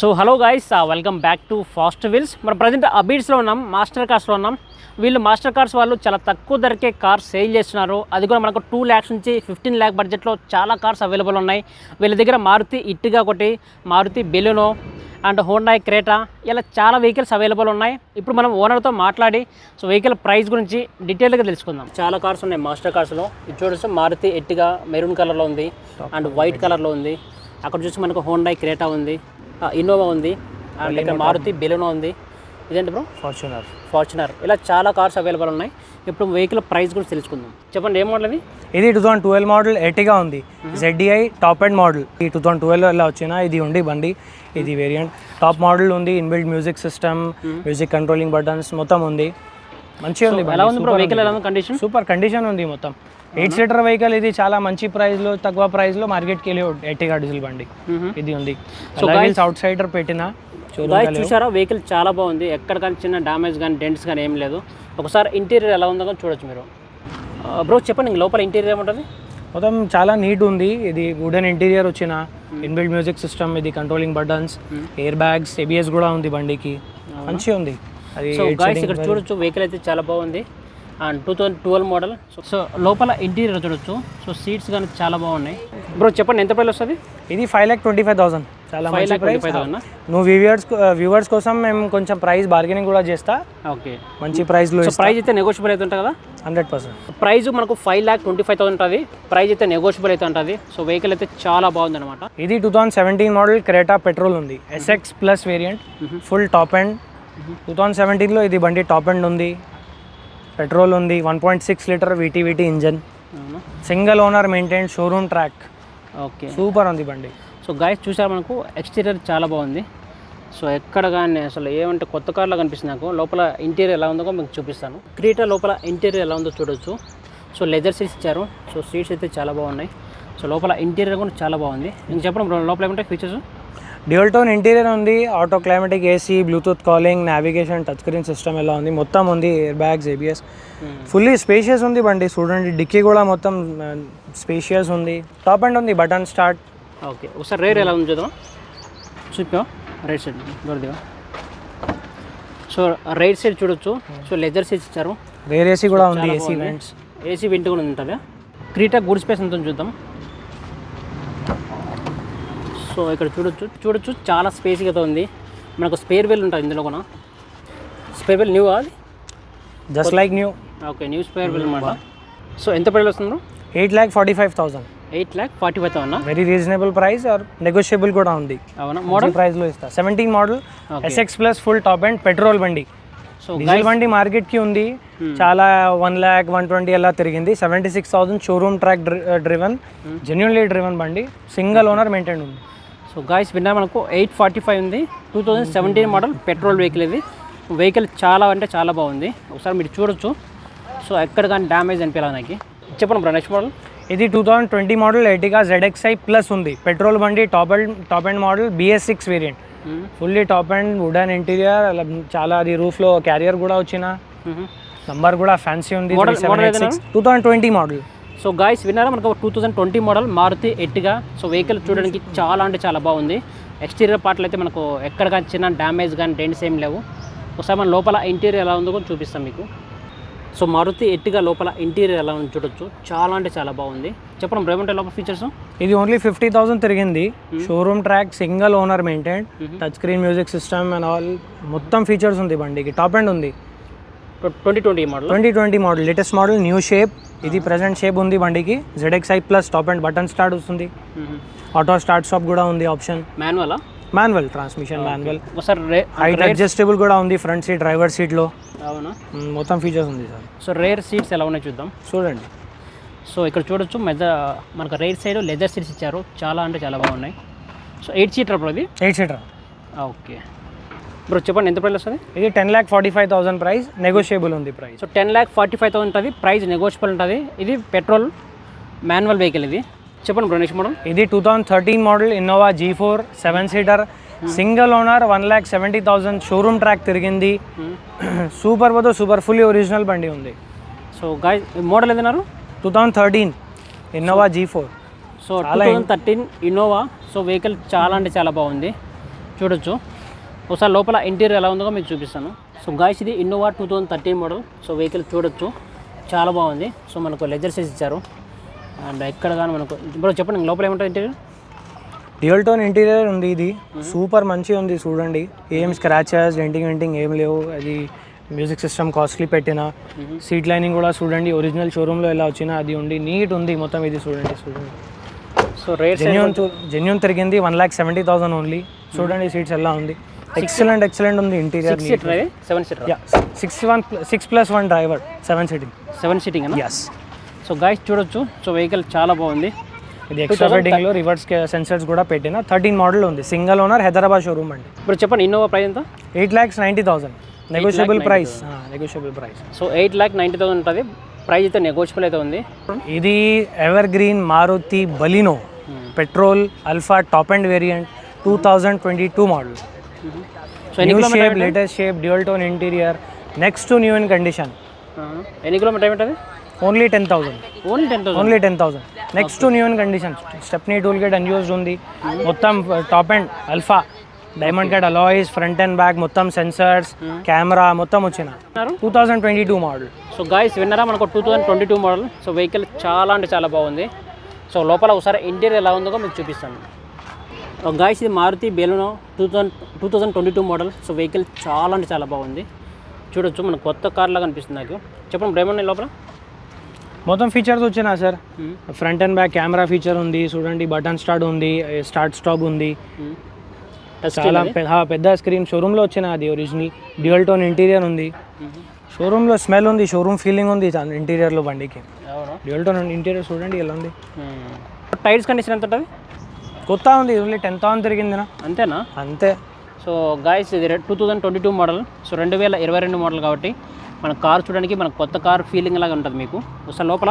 So hello guys welcome back to fast wheels మనం present అబీడ్స్లో ఉన్నాం మాస్టర్ కార్స్లో ఉన్నాం. వీళ్ళు మాస్టర్ కార్స్ వాళ్ళు చాలా తక్కువ ధరకే కార్స్ సేల్ చేస్తున్నారు. అది కూడా మనకు టూ ల్యాక్స్ నుంచి ఫిఫ్టీన్ ల్యాక్ బడ్జెట్లో చాలా కార్స్ అవైలబుల్ ఉన్నాయి. వీళ్ళ దగ్గర మారుతి ఇట్టుగా ఒకటి Maruti Baleno and Hyundai Creta ఇలా చాలా వెహికల్స్ అవైలబుల్ ఉన్నాయి. ఇప్పుడు మనం ఓనర్తో మాట్లాడి సో వెహికల్ ప్రైస్ గురించి డీటెయిల్గా తెలుసుకుందాం. చాలా కార్స్ ఉన్నాయి మాస్టర్ కార్స్లో ఇది చూడొచ్చు మారుతి ఎట్టిగా మెరూన్ కలర్లో ఉంది. అండ్ వైట్ కలర్లో ఉంది. అక్కడ చూసి మనకు హోండాయ్ క్రేటా ఉంది. ఇన్నోవా ఉంది. అండ్ ఇక్కడ మారుతి బెలూనో ఉంది. ఇదేంటి బ్రో? ఫార్చునర్ ఫార్చునర్ ఇలా చాలా కార్స్ అవైలబుల్ ఉన్నాయి. ఇప్పుడు వెహికల్ ప్రైస్ గురించి తెలుసుకుందాం. చెప్పండి ఏం మోడల్ అది ఇది two thousand twelve model Ertiga ఉంది. జెడ్డిఐ టాప్ అండ్ మోడల్ ఈ టూ థౌసండ్ ట్వెల్వ్ ఇలా వచ్చిన ఇది ఉంది బండి. ఇది వేరియంట్ టాప్ మోడల్ ఉంది inbuilt music system music controlling buttons మొత్తం ఉంది. మంచిగా ఉంది ఎలా ఉంది బ్రో వెహికల్ ఎలా ఉంది కండిషన్ సూపర్ కండిషన్ ఉంది మొత్తం. ఎయిట్ సీటర్ వెహికల్ ఇది చాలా మంచి ప్రైస్లో తక్కువ ప్రైస్లో మార్కెట్కి వెళ్ళి ఎర్టిగా డీజిల్ బండి. ఇది ఉంది. అవుట్ సైడర్ పెట్టిన చూసారా? వెహికల్ చాలా బాగుంది. ఎక్కడ కానీ చిన్న డ్యామేజ్ కానీ డెంట్స్ కానీ ఏం లేదు. ఒకసారి ఇంటీరియర్ ఎలా ఉందో కానీ చూడొచ్చు మీరు. బ్రో చెప్పండి ఇంక లోపల ఇంటీరియర్ ఏముంటుంది? మొత్తం చాలా నీట్ ఉంది. ఇది వుడెన్ ఇంటీరియర్ వచ్చిన ఇన్బిల్డ్ మ్యూజిక్ సిస్టమ్ ఇది controlling buttons air bags ABS కూడా ఉంది బండికి. మంచిగా ఉంది. అది సో గాయస్ ఇక్కడ చూడొచ్చు వెహికల్ అయితే చాలా బాగుంది. And two thousand twelve model so లోపల ఇంటీరియర్ చూడొచ్చు. సో సీట్స్ కానీ చాలా బాగున్నాయి. బ్రో చెప్పండి ఎంత ప్రైస్ వస్తుంది? ఇది five lakh twenty five thousand చాలా ఫైవ్ మంచి lakh twenty price five thousand నువ్వు వ్యూవర్స్ వ్యూవర్స్ కోసం మేము కొంచెం ప్రైస్ బార్గెనింగ్ కూడా చేస్తా. ఓకే మంచి ప్రైస్లో సో ప్రైస్ అయితే నెగోషియబుల్ అయితే ఉంటుంది కదా? హండ్రెడ్ పర్సెంట్ ప్రైస్ మనకు five lakh twenty five thousand ఉంటుంది. ప్రైస్ అయితే నెగోషియబుల్ అయితే ఉంటుంది. సో వెహికల్ అయితే చాలా బాగుంది అనమాట ఇది two thousand seventeen model Creta petrol ఉంది. SX plus variant full top end two thousand సెవెంటీన్లో ఇది బండి టాప్ ఎండ్ ఉంది. పెట్రోల్ ఉంది. One point six litre VT VT engine. Single owner maintain showroom track. Okay. Super ఉంది బండి. So guys చూసారు మనకు? ఎక్స్టీరియర్ చాలా బాగుంది. సో ఎక్కడ కానీ అసలు ఏమంటే కొత్త కార్లో కనిపిస్తుంది నాకు. లోపల ఇంటీరియర్ ఎలా ఉందో మీకు చూపిస్తాను. క్రీటా లోపల ఇంటీరియర్ ఎలా ఉందో చూడొచ్చు. సో లెదర్ సీట్స్ ఇచ్చారు. సో సీట్స్ అయితే చాలా బాగున్నాయి. సో లోపల ఇంటీరియర్ కూడా చాలా బాగుంది. ఇంక చెప్పడం లోపల ఏమంటాయి ఫీచర్స్ డ్యూల్ టోన్ ఇంటీరియర్ ఉంది auto climatic AC Bluetooth calling navigation touch screen system ఎలా ఉంది మొత్తం ఉంది air bags ABS fully spacious ఉంది బండి చూడండి డిక్కీ కూడా మొత్తం స్పేషియస్ ఉంది. టాప్ అండ్ ఉంది బటన్ స్టార్ట్ ఓకే ఒకసారి రేర్ ఎలా ఉంది చూద్దాం చూపా రైట్ సైడ్ దొరదేవా సో రైట్ సైడ్ చూడొచ్చు. సో లెదర్ సీట్స్ ఇచ్చారు. రేర్ ఏసీ కూడా ఉంది ఏసీ వెంట్స్ ఏసీ వెంట్ కూడా ఉంటుంది క్రీటా గుడ్ స్పేస్ ఎంత చూద్దాం. సో ఇక్కడ చూడొచ్చు చూడొచ్చు. చాలా స్పేస్గా ఉంది. మనకు స్పేర్ వెల్ ఉంటుంది ఇందులో కూడా. స్పేర్ వెల్ న్యూ అది? Just like new okay new spare wheel అనమాట సో ఎంత ప్రైస్ వస్తుందో? Eight lakh forty five thousand eight lakh forty five thousand very reasonable price or negotiable కూడా ఉంది. అవునా? మోడల్ మోడల్ ప్రైస్లో ఇస్తా. Seventeen model. SX plus full top end petrol బండి. So diesel బండి మార్కెట్కి ఉంది. చాలా వన్ ల్యాక్ వన్ ట్వంటీ అలా తిరిగింది. Seventy six thousand showroom track driven genuinely driven బండి. సింగిల్ ఓనర్ మెయింటైన్ ఉంది. సో గాయస్ విన్నా మనకు? ఎయిట్ ఫార్టీ ఫైవ్ ఉంది. Two thousand seventeen model petrol vehicle ఇది. వెహికల్ చాలా అంటే చాలా బాగుంది. ఒకసారి మీరు చూడొచ్చు. సో ఎక్కడ కానీ డ్యామేజ్ అనిపించాలి నాకు. చెప్పండి బ్రో నెక్స్ట్ మోడల్ ఇది two thousand twenty model Ertiga ZXI plus ఉంది. పెట్రోల్ బండి top end top end model BS six variant fully top end wooden interior అలా చాలా అది రూఫ్లో క్యారియర్ కూడా వచ్చిన. నంబర్ కూడా ఫ్యాన్సీ ఉంది? Two thousand twenty model so guys విన్నారా? మనకు two thousand twenty model Maruti Ertiga so vehicle చూడడానికి చాలా అంటే చాలా బాగుంది. ఎక్స్టీరియర్ పార్ట్లు అయితే మనకు ఎక్కడ కానీ చిన్న డ్యామేజ్ కానీ డెంట్స్ ఏం లేవు. ఒకసారి మన లోపల ఇంటీరియర్ ఎలా ఉందో కూడా చూపిస్తాం మీకు. సో మారుతి ఎట్టిగా లోపల ఇంటీరియర్ ఎలా ఉందో చూడొచ్చు. చాలా అంటే చాలా బాగుంది. చెప్పండి బ్రో ఏమంటాయి లోపల ఫీచర్స్ ఇది ఓన్లీ ఫిఫ్టీ థౌసండ్ తిరిగింది. Showroom track single owner maintain touch screen music system and all మొత్తం ఫీచర్స్ ఉంది బండికి. టాప్ అండ్ ఉంది. Twenty twenty model twenty twenty model latest model new shape ఇది ప్రెసెంట్ షేప్ ఉంది బండికి. ZXI plus top end button start వస్తుంది. Auto start stop కూడా ఉంది ఆప్షన్ మాన్యువలా మాన్యువల్ ట్రాన్స్మిషన్ మాన్యువల్ ఒకసారి రే హైట్ అడ్జస్టబుల్ కూడా ఉంది ఫ్రంట్ సీట్ డ్రైవర్ సీట్లో అవునా? మొత్తం ఫీచర్స్ ఉంది సార్ సో రేర్ సీట్స్ ఎలా ఉన్నాయి చూద్దాం. చూడండి. సో ఇక్కడ చూడొచ్చు మెద మనకు రైట్ సైడ్ లెదర్ సీట్స్ ఇచ్చారు. చాలా అంటే చాలా బాగున్నాయి. సో ఎయిట్ సీటర్ అప్పుడు అది ఎయిట్ సీటర్ ఓకే బ్రో చెప్పండి ఎంత ప్రైస్ వస్తుంది? ఇది ten lakh forty five thousand price negotiable ఉంది price so ten lakh forty five thousand ఉంటుంది ప్రైస్ నెగోషియబుల్ ఉంటుంది. ఇది పెట్రోల్ మాన్యువల్ వెహికల్ ఇది. చెప్పండి బ్రో నెక్స్ట్ మోడల్ ఇది two thousand thirteen model Innova G four seven seater single owner one lakh seventy thousand showroom track తిరిగింది. Super పోతే super fully original బండి ఉంది. So guys model ఏదన్నారు two thousand thirteen Innova G four so two thousand thirteen Innova so vehicle చాలా అంటే చాలా బాగుంది. చూడొచ్చు. ఒకసారి లోపల ఇంటీరియర్ ఎలా ఉందో మీకు చూపిస్తాను. సో గాయస్ ఇది Innova two thousand thirteen model so vehicle చూడొచ్చు. చాలా బాగుంది. సో మనకు లెజర్ సైజ్ ఇచ్చారు. అండ్ ఎక్కడ కానీ మనకు ఇప్పుడు చెప్పండి లోపల ఏముంటుంది ఇంటీరియర్ డ్యూయల్ టోన్ ఇంటీరియర్ ఉంది ఇది. సూపర్ మంచిగా ఉంది చూడండి. ఏం స్క్రాచెస్ డెంటింగ్ వెంటింగ్ ఏం లేవు. అది మ్యూజిక్ సిస్టమ్ కాస్ట్లీ పెట్టిన. సీట్ లైనింగ్ కూడా చూడండి. ఒరిజినల్ షోరూంలో ఎలా వచ్చినా అది ఉంది నీట్ ఉంది మొత్తం ఇది చూడండి చూడండి. సో రేట్ జెన్యున్ జెన్యున్ తిరిగింది one lakh seventy thousand only చూడండి సీట్స్ ఎలా ఉంది. ఎక్సలెంట్ ఎక్సలెంట్ ఉంది interior six seater seven seater six one six plus one driver seven seating seven seating yes so guys చూడొచ్చు. సో వెహికల్ చాలా బాగుంది. ఇది extra ఫిట్టింగ్లో రివర్స్ సెన్సర్స్ కూడా పెట్టిన థర్టీన్ మోడల్ ఉంది. సింగల్ ఓనర్ హైదరాబాద్ షోరూమ్ అండి. ఇప్పుడు చెప్పండి ఇన్నోవా ప్రైస్ ఎంత? Eight lakhs ninety thousand negotiable price negotiable price so eight lakh ninety thousand ఉంటుంది. ప్రైస్ అయితే నెగోషియబుల్ అయితే ఉంది. ఇది ever green Maruti Baleno petrol Alpha top end variant two thousand twenty two model so ఎన్ని kilometre shape latest shape dual tone interior next to new in condition ఎన్ని kilometre ఏమిటది only ten thousand only ten thousand only ten thousand next to new in condition stepney tool gate unused ఉంది. మొత్తం top end Alpha diamond gate alloys front and back మొత్తం sensors camera మొత్తం వచ్చిన. Two thousand twenty two model so guys విన్నారా? మనకు two thousand twenty two model so vehicle చాలా అంటే చాలా బాగుంది. సో లోపల ఒకసారి ఇంటీరియర్ ఎలా ఉందో మీకు చూపిస్తాను. గాయస్ ఇది Maruti Baleno two thousand two thousand twenty two model. So vehicle చాలా అంటే చాలా బాగుంది. చూడొచ్చు మన కొత్త కార్ లాగా అనిపిస్తుంది నాకు. చెప్పండి ఏమన్నాయి లోపల? మొత్తం ఫీచర్స్ వచ్చినా sir. Front and back camera feature ఉంది చూడండి బటన్ స్టార్ట్ ఉంది స్టార్ట్ స్టాప్ ఉంది. టచ్ చాలా పెద్ద స్క్రీన్ షోరూంలో వచ్చిన అది ఒరిజినల్ డ్యూయల్ టోన్ ఇంటీరియర్ ఉంది. షోరూంలో స్మెల్ ఉంది షోరూమ్ ఫీలింగ్ ఉంది ఇంటీరియర్లో బండికి. డ్యూయల్ టోన్ ఇంటీరియర్ చూడండి ఎలా ఉంది. టైర్స్ కండిషన్ ఎంత ఉంటుంది కొత్త ఉంది ఓన్లీ టెన్ థౌసండ్ తిరిగిందినా? అంతేనా? అంతే. సో గాయస్ ఇది two thousand twenty two model so రెండు వేల ఇరవై రెండు మోడల్ కాబట్టి మన కార్ చూడడానికి మన కొత్త కార్ ఫీలింగ్ లాగా ఉంటుంది మీకు. ఒకసారి లోపల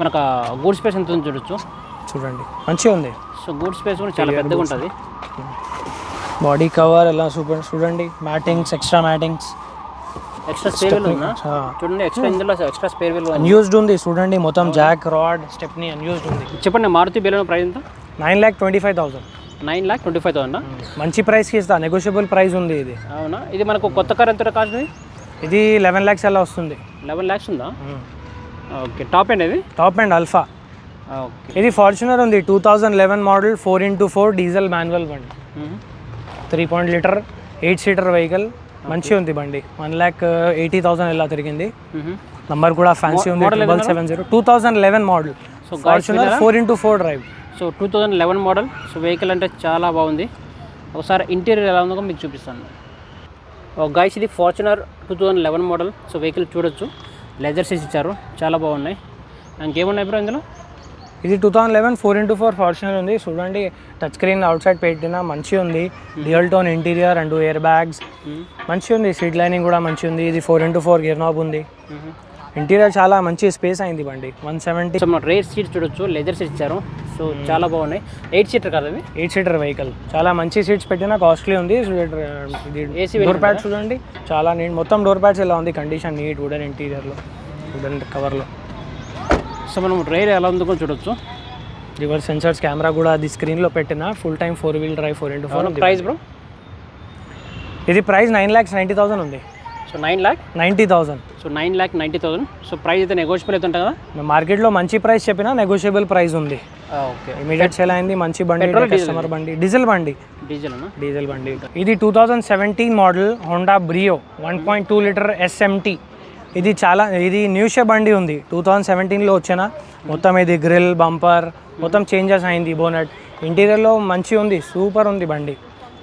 మనకు గూడ్ స్పేస్ ఎంత ఉందో చూడొచ్చు. చూడండి. మంచిగా ఉంది. సో గూడ్ స్పేస్ కూడా చాలా పెద్దగా ఉంటుంది. బాడీ కవర్ ఎలా సూపర్ చూడండి. Mattings extra mattings extra spare wheel ఉందా? చూడండి ఎక్స్ట్రా ఇందులో ఎక్స్ట్రా స్పేర్ వీల్ ఉంది. అన్యూస్డ్ ఉంది చూడండి. మొత్తం జాక్ రాడ్ స్టెప్ని అన్యూస్డ్ ఉంది. చెప్పండి మారుతి బెలూన్ ప్రైస్ ఎంత? Nine lakh twenty five thousand. Nine lakh twenty five thousand మంచి ప్రైస్కి ఇస్తా. నెగోషియబుల్ ప్రైస్ ఉంది ఇది. అవునా? ఇది మనకు కొత్త కార్ ఎంత కాస్ట్ ఇది? ఇది లెవెన్ ల్యాక్స్ అలా వస్తుంది. లెవెన్ ల్యాక్స్ ఉందా? ఓకే. టాప్ అండ్ ఇది టాప్ అండ్ అల్ఫా ఓకే. ఇది ఫార్చునర్ ఉంది. Two thousand eleven model four into four diesel manual బండి. Three point litre eight seater vehicle మంచిగా ఉంది బండి. వన్ ల్యాక్ ఎయిటీ థౌసండ్ ఎలా తిరిగింది? నంబర్ కూడా ఫ్యాన్సీ ఉంది. Double seven zero two thousand eleven model Fortuner four into four drive so two thousand eleven model. So vehicle అంటే చాలా బాగుంది. ఒకసారి ఇంటీరియర్ ఎలా ఉందో మీకు చూపిస్తాను. గైస్ ఇది Fortuner two thousand eleven model. So vehicle చూడొచ్చు. లెదర్ సీట్స్ ఇచ్చారు. చాలా బాగున్నాయి. ఇంకేమున్నాయి బ్రో ఇందులో? ఇది two thousand eleven four into four Fortuner ఉంది. చూడండి టచ్ స్క్రీన్ అవుట్ సైడ్ పెట్టిన మంచిగా ఉంది. Dual tone interior and airbags మంచిగా ఉంది. సీట్ లైనింగ్ కూడా మంచిగా ఉంది. ఇది four into four gear knob ఉంది. ఇంటీరియర్ చాలా మంచి స్పేస్ అయింది బండి. వన్ సెవెంటీ మన సీట్స్ చూడొచ్చు లెదర్ సీట్స్ ఇచ్చారు. సో చాలా బాగున్నాయి. ఎయిట్ సీటర్ కదా ఇది ఎయిట్ సీటర్ వెహికల్ చాలా మంచి సీట్స్ పెట్టినా కాస్ట్లీ ఉంది. AC డోర్ ప్యాడ్ చూడండి. చాలా నీట్ మొత్తం డోర్ ప్యాడ్స్ ఎలా ఉంది? కండిషన్ నీట్ వుడెన్ ఇంటీరియర్లో వుడెన్ కవర్లో సో మనం రేర్ ఎలా ఉందో చూడొచ్చు. రివర్స్ సెన్సర్స్ కెమెరా కూడా అది స్క్రీన్లో పెట్టిన full time four wheel drive four into four price bro ఇది price nine lakhs ninety thousand ఉంది. So nine lakh ninety thousand. So nine lakh ninety thousand. So price అయితే నెగోషియబుల్ అయితే ఉంటుంది? కదా మార్కెట్లో మంచి ప్రైస్ చెప్పినా నెగోషియబుల్ ప్రైస్ ఉంది. ఓకే. ఇమీడియట్ సేల్ అయింది మంచి బండి కస్టమర్ బండి డీజిల్ బండి. డీజిల్ డీజిల్ బండి. ఇది two thousand seventeen model Honda Brio one point two litre SMT ఇది చాలా ఇది న్యూ షే బండి ఉంది. టూ థౌజండ్ సెవెంటీన్లో వచ్చిన. మొత్తం ఇది గ్రిల్ బంపర్ మొత్తం చేంజెస్ అయింది బోనట్ ఇంటీరియర్లో మంచి ఉంది సూపర్ ఉంది బండి.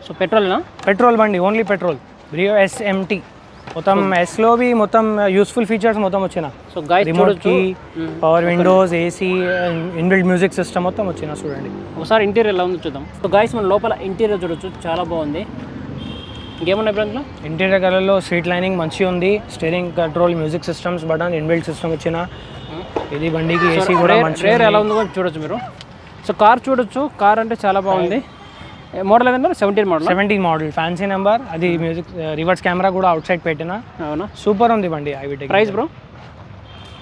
సో పెట్రోల్నా పెట్రోల్ బండి ఓన్లీ పెట్రోల్. బ్రియో ఎస్ఎంటీ మొత్తం ఎస్లో బి మొత్తం యూస్ఫుల్ ఫీచర్స్ మొత్తం వచ్చిన. So guys రిమోట్కి power windows AC inbuilt music system మొత్తం వచ్చిన చూడండి. ఒకసారి ఇంటీరియర్ ఎలా ఉందో చూద్దాం. సో గాయస్ మన లోపల ఇంటీరియర్ చూడొచ్చు. చాలా బాగుంది. ఇంకేమన్నా ఇప్పుడు అందులో ఇంటీరియర్ కలర్లో సీట్ లైనింగ్ మంచిగా ఉంది. Steering control music systems button inbuilt system వచ్చిన. ఇది బండికి ఏసీ కూడా రేర్ ఎలా ఉందో చూడొచ్చు మీరు. సో కార్ చూడొచ్చు. కార్ అంటే చాలా బాగుంది. Model ఏదన్నారు seventeen model seventeen model fancy number అది మ్యూజిక్ రివర్స్ కెమెరా కూడా అవుట్ సైడ్ పెట్టిన. అవునా? సూపర్ ఉంది బండి ఐ VIT price bro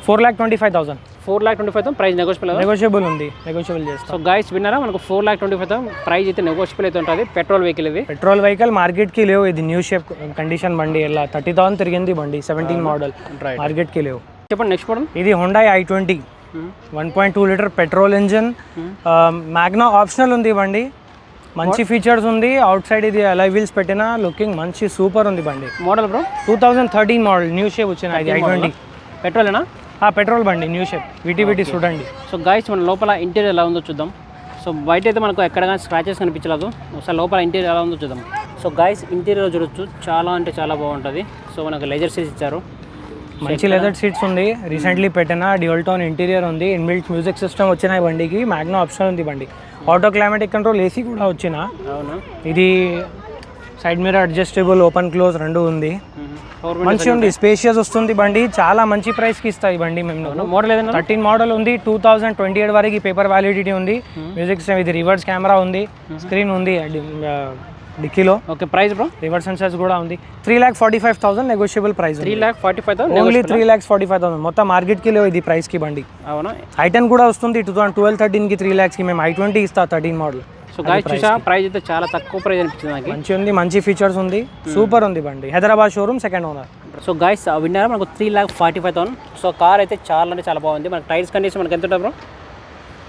four lakh twenty five thousand four lakh twenty five thousand price negotiable negotiable ఉంది. నెగోషియబుల్ చేస్తాం. సో గైస్ విన్నారా? మనకు four lakh twenty five thousand price అయితే నెగోషియబుల్ అయితే ఉంటుంది. పెట్రోల్ వెహికల్ ఇది. పెట్రోల్ వెహికల్ మార్కెట్కి లేవు. ఇది న్యూ షేప్ కండిషన్ బండి. ఇలా థర్టీ థౌసండ్ తిరిగింది బండి. సెవెంటీన్ మోడల్ మార్కెట్కి లేవు. చెప్పండి నెక్స్ట్ మోడల్ ఇది Hyundai i twenty one point two litre petrol engine Magna optional ఉంది బండి. మంచి ఫీచర్స్ ఉంది. అవుట్ సైడ్ ఇది అలై వీల్స్ పెట్టిన లుకింగ్ మంచి సూపర్ ఉంది బండి. Model bro two thousand thirteen model new shape వచ్చిన ఇది ఐ ట్వంటీ పెట్రోలేనా పెట్రోల్ బండి న్యూ షేప్ విటి విటి చూడండి. సో గాయస్ మన లోపల ఇంటీరియర్ ఎలా ఉందో చూద్దాం. సో బయట అయితే మనకు ఎక్కడ కానీ స్క్రాచెస్ కనిపించలేదు. ఒకసారి లోపల ఇంటీరియర్ ఎలా ఉందో చూద్దాం. సో గాయస్ ఇంటీరియర్ చూడొచ్చు. చాలా అంటే చాలా బాగుంటుంది. సో మనకు లెజర్ సీట్స్ ఇచ్చారు. మంచి లెదర్ సీట్స్ ఉంది. రీసెంట్లీ పెట్టిన డ్యూయల్ టోన్ ఇంటీరియర్ ఉంది. ఇన్బిల్ట్ మ్యూజిక్ సిస్టమ్ వచ్చిన బండికి. మ్యాగ్నా ఆప్షన్ ఉంది బండి. ఆటో క్లైమాటిక్ కంట్రోల్ ఏసీ కూడా వచ్చిన. ఇది సైడ్ మీద అడ్జస్టబుల్ ఓపెన్ క్లోజ్ రెండు ఉంది. మంచి ఉంది స్పేషియస్ వస్తుంది బండి. చాలా మంచి ప్రైస్కి ఇస్తాయి బండి మేము మోడల్ ఏదైనా? థర్టీన్ మోడల్ ఉంది టూ థౌసండ్ ట్వంటీ ఎయిట్ వరకు పేపర్ వ్యాలిడిటీ ఉంది. మ్యూజిక్ సిస్టమ్ ఇది రివర్స్ కెమెరా ఉంది. స్క్రీన్ ఉంది డిక్కీలో okay price bro? Reverse sensors కూడా ఉంది. Three lakh forty five thousand negotiable price three lakh forty five thousand only three lakhs forty five thousand మొత్తం మార్కెట్కి లేవు ఇది ప్రైస్కి బండి. అవునా? ఐటెన్ కూడా వస్తుంది. టూ థౌసండ్ ట్వెల్వ్ థర్టీన్కి త్రీ ల్యాక్స్కి మేము ఐ ట్వంటీ ఇస్తా థర్టీన్ మోడల్ సో గాయస్ చూసా ప్రైస్ అయితే చాలా తక్కువ ప్రైస్ అనిపించింది నాకు. మంచి ఉంది మంచి ఫీచర్స్ ఉంది. సూపర్ ఉంది బండి. Hyderabad showroom second owner so guys విన్నారా మనకు three lakh forty five thousand so car అయితే చాలా అంటే చాలా బాగుంది. మన టైర్స్ కండిషన్ మనకి ఎంత ఉంటుంది బ్రో?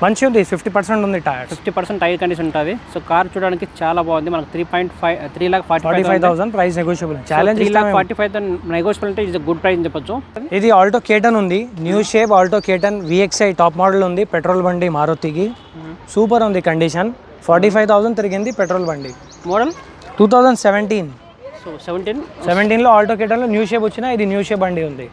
మంచి ఉంది ఫిఫ్టీ పర్సెంట్ ఉంది tyres fifty percent tyre condition ఉంటుంది. సో కార్ చూడడానికి చాలా బాగుంది. మనకు three point five three lakh forty five thousand price negotiable challenge three lakh forty five negotiable అంటే ఇది గుడ్ ప్రైస్ చెప్పొచ్చు. ఇది ఆల్టో కేటన్ ఉంది. New shape Alto K ten VXI top model ఉంది. పెట్రోల్ బండి మారుతికి. సూపర్ ఉంది కండిషన్ ఫార్టీ ఫైవ్ థౌసండ్ తిరిగింది పెట్రోల్ బండి. Model two thousand seventeen so seventeen సెవెంటీన్లో ఆల్టో కేటన్లో న్యూ షేప్ వచ్చిన ఇది న్యూ షేప్ బండి ఉంది.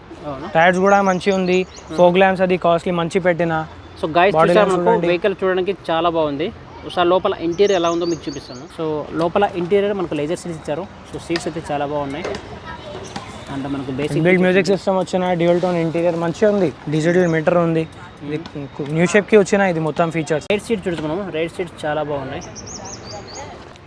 టైర్స్ కూడా మంచి ఉంది ఫోక్ ల్యాంప్స్ అది కాస్ట్లీ మంచి పెట్టిన. సో గాయస్ చూసారు మనకు? వెహికల్ చూడడానికి చాలా బాగుంది. ఒకసారి లోపల ఇంటీరియర్ ఎలా ఉందో మీకు చూపిస్తాను. సో లోపల ఇంటీరియర్ మనకు లేజర్ సీట్స్ ఇచ్చారు. సో సీట్స్ అయితే చాలా బాగున్నాయి. అండ్ మనకు బేసిక్ బిల్డ్ మ్యూజిక్ సిస్టమ్ వచ్చిన డ్యూయల్ టోన్ ఇంటీరియర్ మంచిగా ఉంది. డిజిటల్ మీటర్ ఉంది. న్యూ షేప్కి వచ్చిన ఇది మొత్తం ఫీచర్స్ రైట్ సీట్ చూస్తున్నాము రైట్ సీట్స్ చాలా బాగున్నాయి.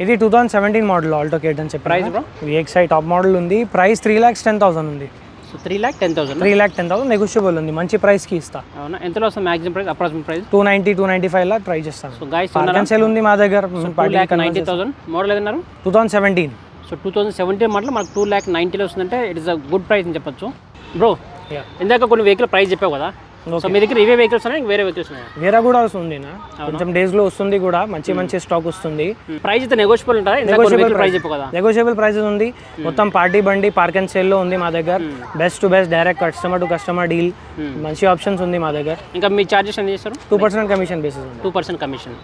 ఇది two thousand seventeen model Alto K అని చెప్పి price bro VXI top model ఉంది. Price three lakhs ten thousand ఉంది. So three lakh ten thousand three lakh ten thousand negotiable ఉంది. మంచి ప్రైస్కి ఇస్తా. అవునా? ఎంతలో వస్తుంది maximum price approximate price two ninety two ninety five లా ట్రై చేస్తాను. సో గాయస్ పార్కన్ సెల్ ఉంది మా దగ్గర. Two lakh ninety thousand model ఏదన్నారు? Two thousand seventeen so two thousand seventeen model మనకు టూ ల్యాక్ నైంటీలో వస్తుందంటే it is a good price అని చెప్పొచ్చు. Bro. ఇందాక కొన్ని వెహికల్ ప్రైస్ చెప్పావు కదా? సో మీ దగ్గర ఇవే వెహికల్స్ ఉన్నాయి? వేరే వెహికల్స్ ఉన్నాయి? వేరే కూడా వస్తుంది కొంచెం డేస్లో వస్తుంది కూడా. మంచి మంచి స్టాక్ వస్తుంది. ప్రైస్ అయితే నెగోషియబుల్ ఉంటుందా? వెహికల్ ప్రైస్ చెప్పు కదా. నెగోషియబుల్ ప్రైసెస్ ఉంది. మొత్తం పార్టీ బండి పార్క్ అండ్ సేల్లో ఉంది మా దగ్గర. Best to best direct customer to customer deal మంచి ఆప్షన్స్ ఉంది మా దగ్గర. ఇంకా మీ చార్జెస్ ఎంత చేస్తారు? Two percent commission basis two percent commission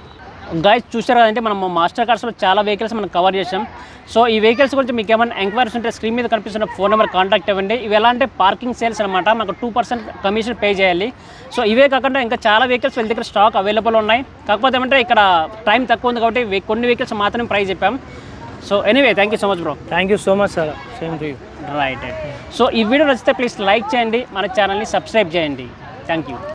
guys చూసారు కదంటే మనం మాస్టర్ కార్డ్స్లో చాలా వెహికల్స్ మనం కవర్ చేసాం సో ఈ వెహికల్స్ గురించి మీకు ఏమైనా ఎంక్వైరీస్ ఉంటే స్క్రీన్ మీద కనిపిస్తున్న ఫోన్ నెంబర్ కాంటాక్ట్ అవ్వండి. ఇవి ఎలా అంటే పార్కింగ్ సేల్స్ అనమాట మనకు టూ పర్సెంట్ కమిషన్ పే చేయాలి. సో ఇవే కాకుండా ఇంకా చాలా వెహికల్స్ వీళ్ళ దగ్గర స్టాక్ అవైలబుల్ ఉన్నాయి. కాకపోతే ఏమంటే ఇక్కడ టైం తక్కువ ఉంది కాబట్టి కొన్ని వెహికల్స్ మాత్రమే ప్రైస్ చెప్పాం. So anyway thank you so much bro thank you so much sir same to you right so ఈ వీడియో నచ్చితే ప్లీజ్ లైక్ చేయండి. మన ఛానల్ని సబ్స్క్రైబ్ చేయండి. Thank you